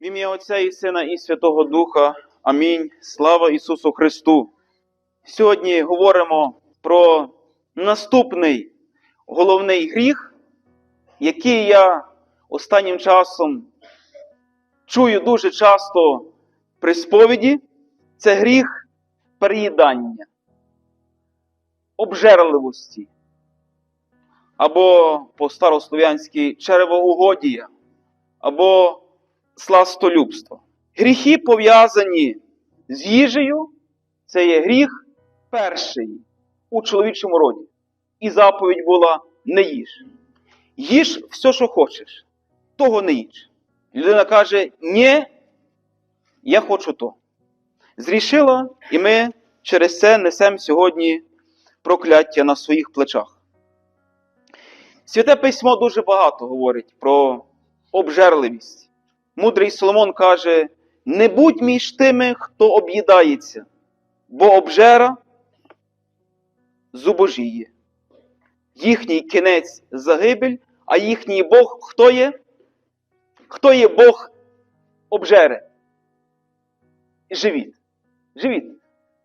В ім'я Отця і Сина і Святого Духа. Амінь. Слава Ісусу Христу. Сьогодні говоримо про наступний головний гріх, який я останнім часом чую дуже часто при сповіді. Це гріх переїдання, обжерливості або по-старослов'янськи черевоугодія, або сластолюбство. Гріхи пов'язані з їжею, це є гріх перший у чоловічому роді. І заповідь була не їж. Їж все, що хочеш, того не їж. Людина каже, ні, я хочу то. Зрішила, і ми через це несемо сьогодні прокляття на своїх плечах. Святе письмо дуже багато говорить про обжерливість. Мудрий Соломон каже: не будь між тими, хто об'їдається, бо обжера зубожіє. Їхній кінець загибель, а їхній Бог хто є? Хто є Бог обжери? Живіт. Живіт.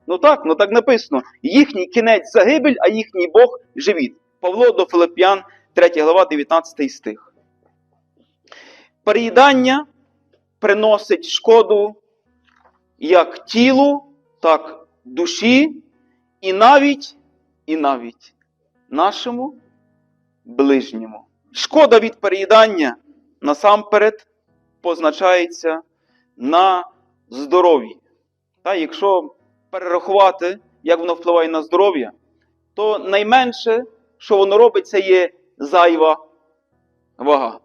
Ну так, ну так написано. Їхній кінець загибель, а їхній Бог живіт. Павло до Филип'ян, 3 глава, 19 стих. Переїдання приносить шкоду як тілу, так душі, і навіть, і навіть нашому ближньому. Шкода від переїдання насамперед позначається на здоров'ї. Та, якщо перерахувати, як воно впливає на здоров'я, то найменше, що воно робить, це є зайва вага.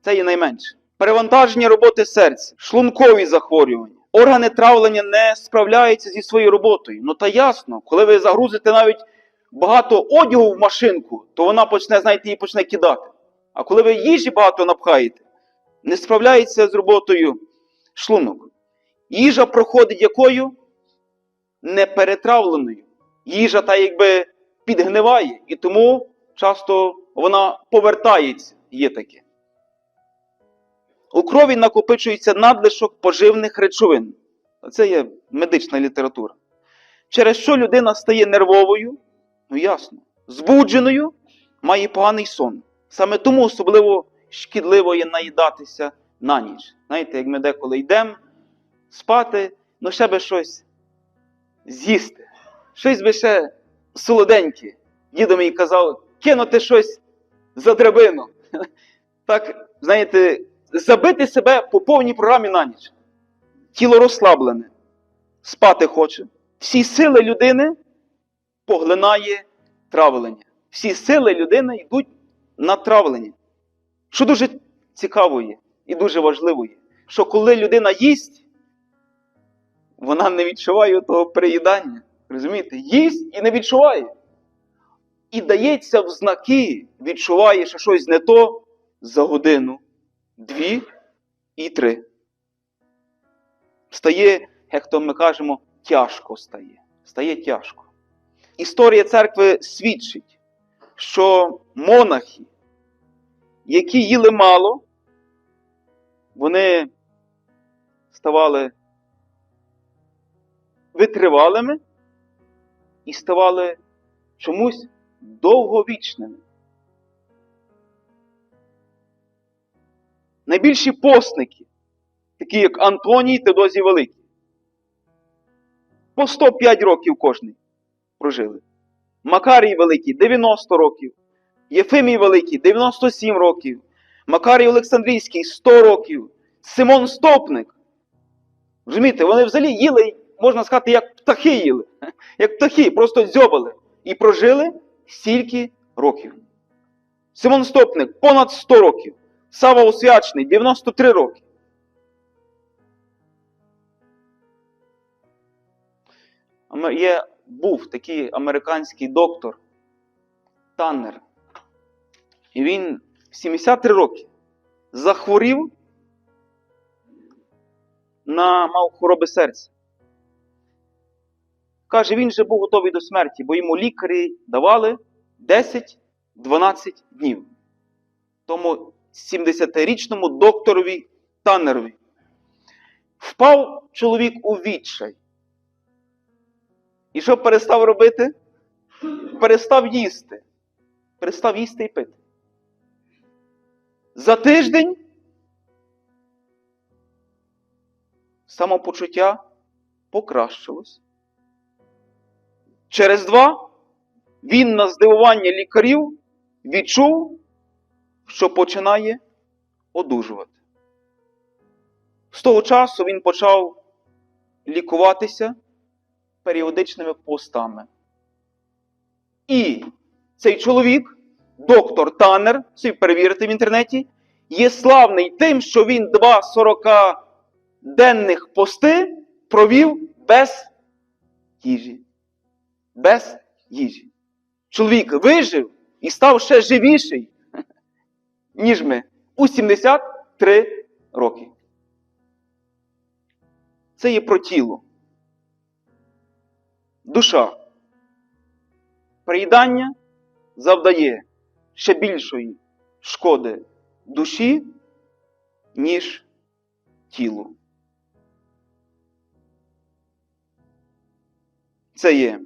Це є найменше. Перевантаження роботи серця, шлункові захворювання, органи травлення не справляються зі своєю роботою. Ну та ясно, коли ви загрузите навіть багато одягу в машинку, то вона почне, знаєте, її почне кидати. А коли ви їжі багато напхаєте, не справляється з роботою шлунок. Їжа проходить якою? Неперетравленою. Їжа та якби підгниває, і тому часто вона повертається, є таке. У крові накопичується надлишок поживних речовин. Це є медична література. Через що людина стає нервовою, ну ясно, збудженою, має поганий сон. Саме тому особливо шкідливо є наїдатися на ніч. Знаєте, як ми деколи йдемо спати, ну ще би щось з'їсти. Щось би ще солоденьке. Дідо мій казав, кинути щось за драбину. Так, знаєте, забити себе по повній програмі на ніч. Тіло розслаблене, спати хоче. Всі сили людини поглинає травлення. Всі сили людини йдуть на травлення. Що дуже цікаво є і дуже важливо є, що коли людина їсть, вона не відчуває того переїдання. Розумієте? Їсть і не відчуває. І дається в знаки, відчуває, що щось не то за годину, дві і три. Стає, як то ми кажемо, тяжко стає. Стає тяжко. Історія церкви свідчить, що монахи, які їли мало, вони ставали витривалими і ставали чомусь довговічними. Найбільші постники, такі як Антоній Теодозій Великий, по 105 років кожний прожили. Макарій Великий 90 років, Єфимій Великий 97 років, Макарій Олександрійський 100 років, Симон Стопник. Розумієте, вони взагалі їли, можна сказати, як птахи їли, як птахи, просто дзьобали. І прожили стільки років. Симон Стопник понад 100 років. Сава Освячний 93 роки. Є, був такий американський доктор Таннер. І він 73 роки захворів на мав хвороби серця. Каже, він же був готовий до смерті, бо йому лікарі давали 10-12 днів. Тому 70-річному докторові Таннерові. Впав чоловік у відчай. І що перестав робити? Перестав їсти. Перестав їсти і пити. За тиждень самопочуття покращилось. Через два він на здивування лікарів відчув, що починає одужувати. З того часу він почав лікуватися періодичними постами. І цей чоловік, доктор Танер, собі перевірити в інтернеті, є славний тим, що він два 40-денних пости провів без їжі. Без їжі. Чоловік вижив і став ще живіший, ніж ми, у 73 роки. Це є про тіло. Душа. Приїдання завдає ще більшої шкоди душі, ніж тілу. Це є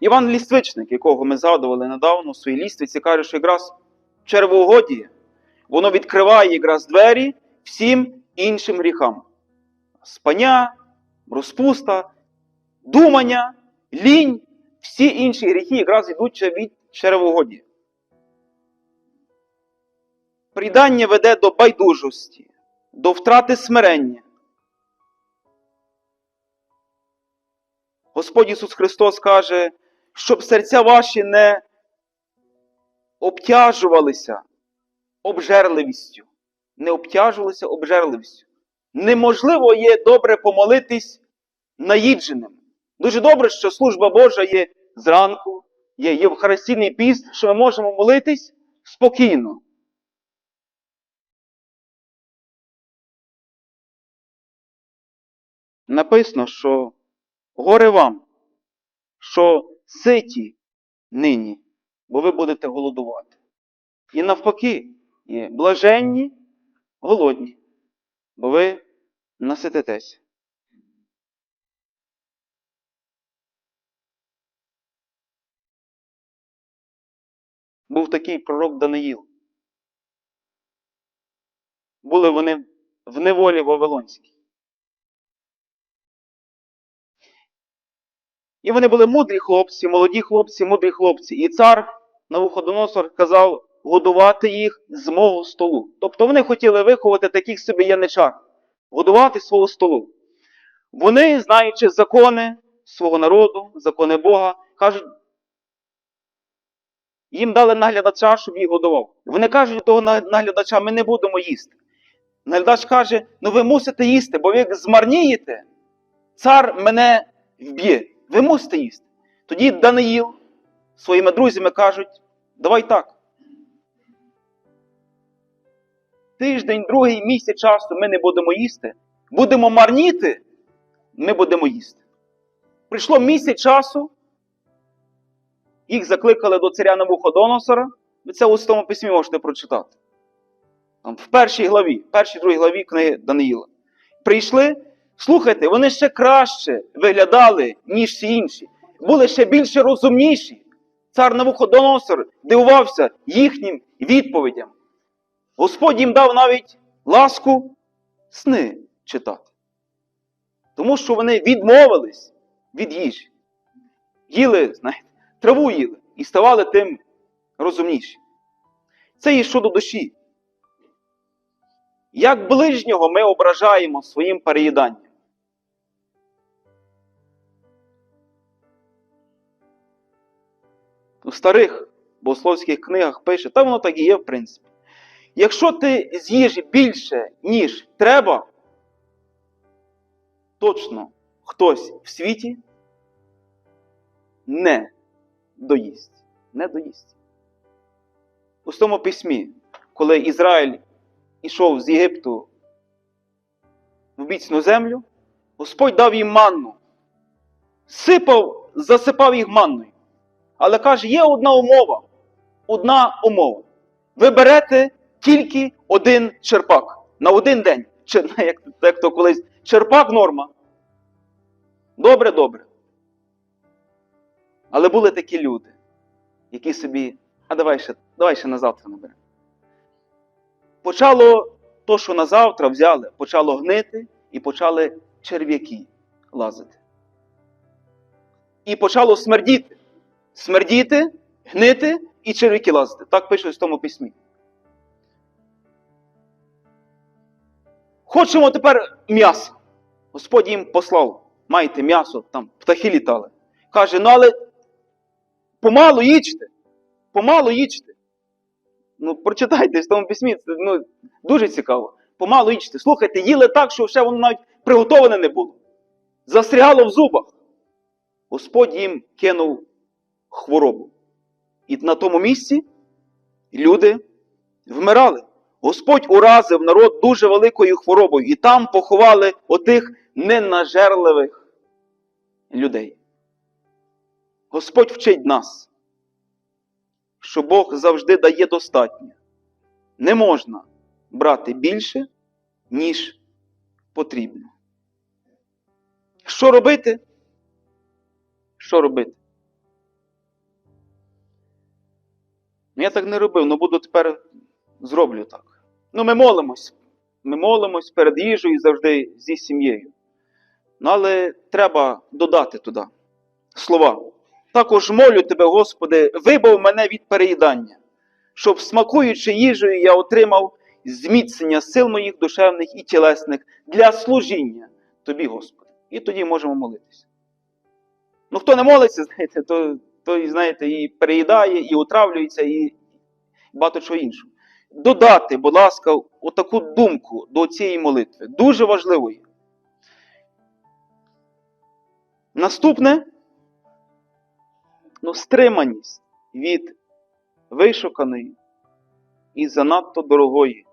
Іван Ліствичник, якого ми згадували недавно у своїй ліствиці, каже, що якраз червоугодіє, воно відкриває якраз двері всім іншим гріхам. Спання, розпуста, думання, лінь, всі інші гріхи якраз йдуть від червоугодія. Придання веде до байдужості, до втрати смирення. Господь Ісус Христос каже, щоб серця ваші не обтяжувалися обжерливістю. Не обтяжувалися обжерливістю. Неможливо є добре помолитись наїдженим. Дуже добре, що служба Божа є зранку, є Євхаристійний піст, що ми можемо молитись спокійно. Написано, що горе вам, що ситі нині, бо ви будете голодувати. І навпаки, є блаженні, голодні, бо ви насититесь. Був такий пророк Даниїл. Були вони в неволі Вавилонській. І вони були мудрі хлопці, молоді хлопці, мудрі хлопці. І цар Навуходоносор казав годувати їх з мого столу. Тобто вони хотіли виховати таких собі яничар, годувати свого столу. Вони, знаючи закони свого народу, закони Бога, кажуть, їм дали наглядача, щоб їх годував. Вони кажуть до того наглядача, ми не будемо їсти. Наглядач каже, ну ви мусите їсти, бо ви як змарнієте, цар мене вб'є. Ви мусите їсти. Тоді Даниїл своїми друзями кажуть, давай так. Тиждень, другий місяць часу ми не будемо їсти. Будемо марніти, ми будемо їсти. Прийшло місяць часу, їх закликали до царя Навуходоносора. Ви це у тому письмі можете прочитати. Там, в першій главі, першій другій главі книги Даниїла. Прийшли. Слухайте, вони ще краще виглядали, ніж всі інші. Були ще більше розумніші. Цар Навуходоносор дивувався їхнім відповідям. Господь їм дав навіть ласку сни читати. Тому що вони відмовились від їжі. Їли, знаєте, траву їли і ставали тим розумніші. Це і щодо душі. Як ближнього ми ображаємо своїм переїданням. У старих богословських книгах пише, та воно так і є, в принципі. Якщо ти з'їш більше, ніж треба, точно хтось в світі не доїсть. Не доїсть. У тому письмі, коли Ізраїль ішов з Єгипту в обіцяну землю, Господь дав їм манну, сипав, засипав їх манною. Але каже, є одна умова. Одна умова. Ви берете тільки один черпак на один день. чи, як, як то колись, черпак норма. Добре, добре. Але були такі люди, які собі, а давай ще, давай ще на завтра наберемо. Почало то, що на завтра взяли, почало гнити і почали черв'яки лазити. І почало смердіти. Смердіти, гнити і черв'яки лазити. Так пише в тому письмі. Хочемо тепер м'ясо. Господь їм послав. Маєте м'ясо, там птахи літали. Каже, ну але помалу їчте. Помалу їчте. Ну, прочитайте в тому письмі, це ну, дуже цікаво. Помалу їчте. Слухайте, їли так, що ще воно навіть приготовлене не було. Застрягало в зубах. Господь їм кинув хворобу. І на тому місці люди вмирали. Господь уразив народ дуже великою хворобою, і там поховали отих ненажерливих людей. Господь вчить нас, що Бог завжди дає достатньо. Не можна брати більше, ніж потрібно. Що робити? Що робити? Ну, я так не робив, але буду тепер зроблю так. Ну, ми молимось. Ми молимось перед їжею завжди зі сім'єю. Ну, але треба додати туди слова. Також молю тебе, Господи, вибав мене від переїдання, щоб, смакуючи їжею, я отримав зміцнення сил моїх душевних і тілесних для служіння Тобі, Господи. І тоді можемо молитися. Ну, хто не молиться, знаєте, то, то знаєте, і переїдає, і утравлюється, і багато чого іншого. Додати, будь ласка, отаку думку до цієї молитви. Дуже важливої. Наступне ну, стриманість від вишуканої і занадто дорогої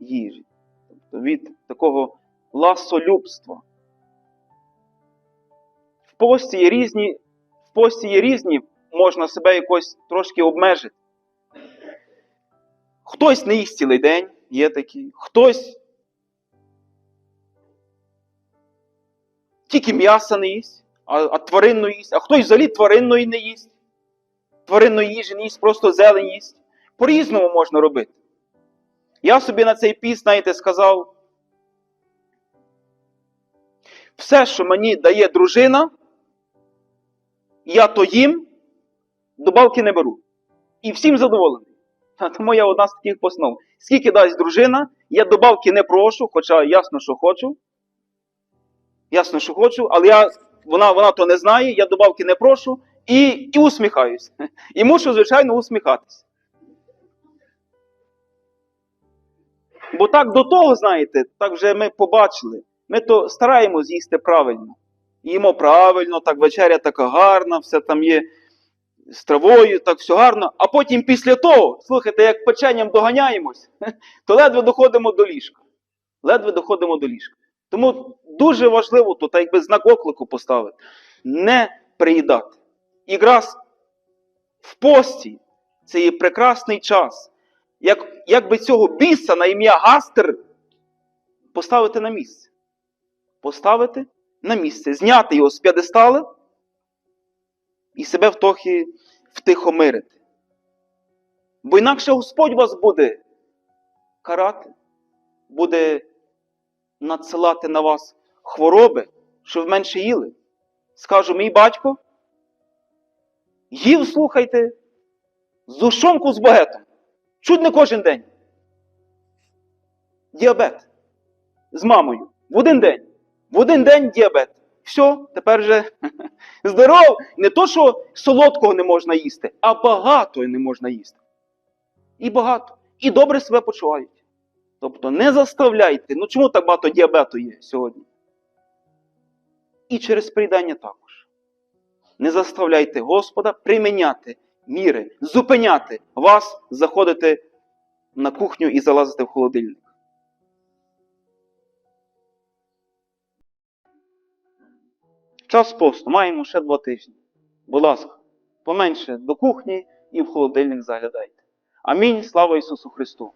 їжі. Тобто від такого ласолюбства. В пості є різні, в є різні, можна себе якось трошки обмежити. Хтось не їсть цілий день, є такі, хтось тільки м'яса не їсть, а, а тваринну їсть, а хтось взагалі тваринної не їсть. Тваринної їжі не їсть, просто зелень їсть. По-різному можна робити. Я собі на цей піс, знаєте, сказав. Все, що мені дає дружина, я то їм, добавки не беру. І всім задоволений. А Тому я одна з таких постанов. Скільки дасть дружина, я добавки не прошу, хоча ясно, що хочу. Ясно, що хочу, але я, вона, вона то не знає, я добавки не прошу і, і усміхаюсь. І мушу, звичайно, усміхатись. Бо так до того, знаєте, так вже ми побачили. Ми то стараємось їсти правильно. Їмо правильно, так вечеря така гарна, все там є з травою, так все гарно. А потім після того, слухайте, як печенням доганяємось, то ледве доходимо до ліжка. Ледве доходимо до ліжка. Тому дуже важливо тут, якби знак оклику поставити, не приїдати. Якраз в пості це є прекрасний час. Як, як би цього біса на ім'я Гастер поставити на місце. Поставити на місце, зняти його з п'ядестала і себе втохи втихомирити. Бо інакше Господь вас буде карати, буде надсилати на вас хвороби, щоб менше їли. Скажу, мій батько, їв, слухайте, зушонку з багетом. Чуть не кожен день. Діабет. З мамою. В один день. В один день діабет. Все, тепер вже здоров. Не то, що солодкого не можна їсти, а багато не можна їсти. І багато. І добре себе почувають. Тобто не заставляйте. Ну чому так багато діабету є сьогодні? І через прийдання також. Не заставляйте Господа приміняти міри, зупиняти вас, заходити на кухню і залазити в холодильник. Час посту. Маємо ще два тижні. Будь ласка, поменше до кухні і в холодильник заглядайте. Амінь. Слава Ісусу Христу!